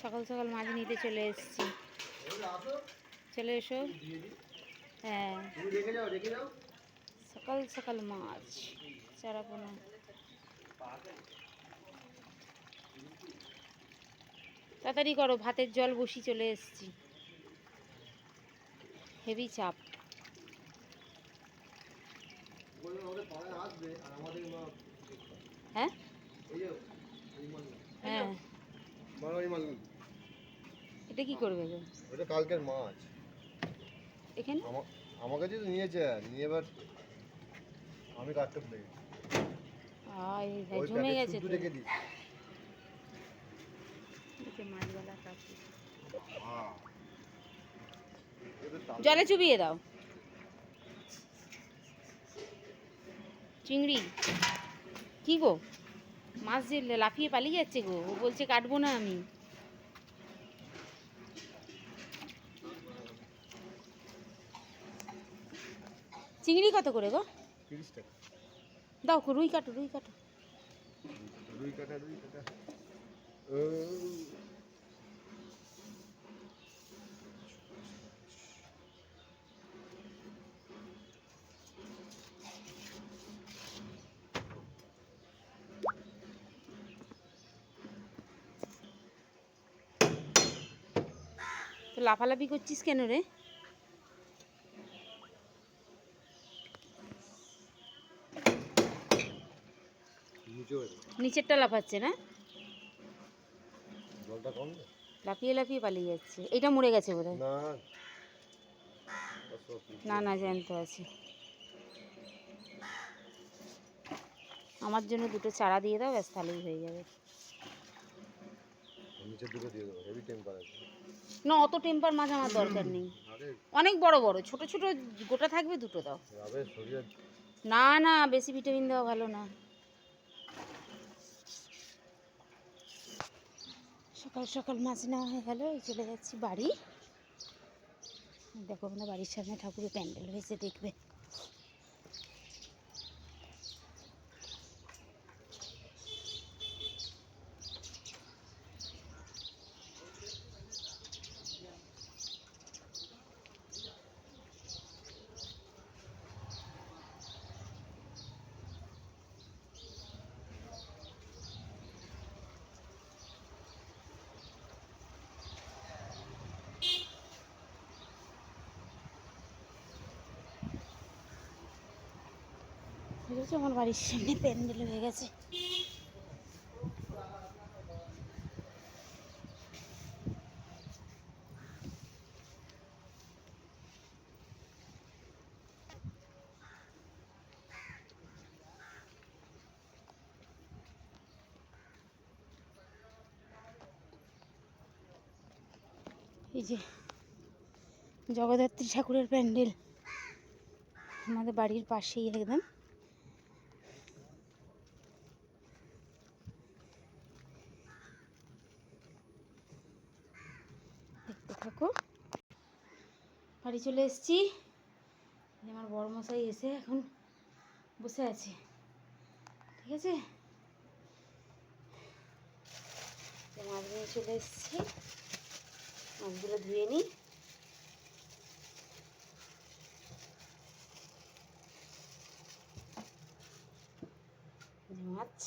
সকাল সকাল মাছ নিতে চলে এসেছি। চলে এসো। হ্যাঁ। সকাল সকাল মাছ চারা পোনা। তাড়াতাড়ি করো ভাতের জল বসি চলে এসেছি। হেভি চাপ। আসবে আর হ্যাঁ? হ্যাঁ। এটা কি করবে কালকের মাছ। এখানে? আমার কাছে তো নিয়েছে নিয়ে এবার আমি কাটতে ভুলে গেছি। আয় জমে গেছে তো। রেখে দিই মাছওয়ালা কাকু। জলে চুবিয়ে দাও। চিংড়ি। কি গো? মাছ যে লাফিয়ে পালিয়ে যাচ্ছে গো ও বলছে কাটবো না আমি। চিংড়ি কত করে গো? দাও রুই কাটো রুই কাটো। রুই কাটা রুই কাটা। লাফালাফি করছিস কেন রে। নিচেরটা লাফাচ্ছে না? লাফিয়ে লাফিয়ে পালিয়ে যাচ্ছে। এটা মরে গেছে বোধ না। না না জ্যান্ত আছে। আমার জন্য দুটো চারা দিয়ে দাও ব্যাস তাহলেই হয়ে যাবে। নিচের দিকে দিয়ে দেবো হেভি টেম্পারেচার না অত টেম্পার মাছ আমার দরকার নেই। অনেক বড় বড়। ছোট ছোট গোটা থাকবে দুটো দাও। শরীরে না না বেশি ভিটামিন দেওয়া ভালো না। সকাল সকাল মাছ নেওয়া হয়ে গেল চলে যাচ্ছি বাড়ি। দেখো আমরা বাড়ির সামনে ঠাকুরের প্যান্ডেল হয়েছে দেখবে। বুঝেছ? আমার বাড়ির সামনে প্যান্ডেল হয়ে গেছে। এই যে জগদ্ধাত্রী ঠাকুরের প্যান্ডেল। আমাদের বাড়ির পাশেই একদম। থাকো বাড়ি চলে এসেছি। আমার বড় মশাই এসে এখন বসে আছে। ঠিক আছে? মাছ নিয়ে চলে এসেছি। মাছগুলো ধুয়ে নিই। মাছ।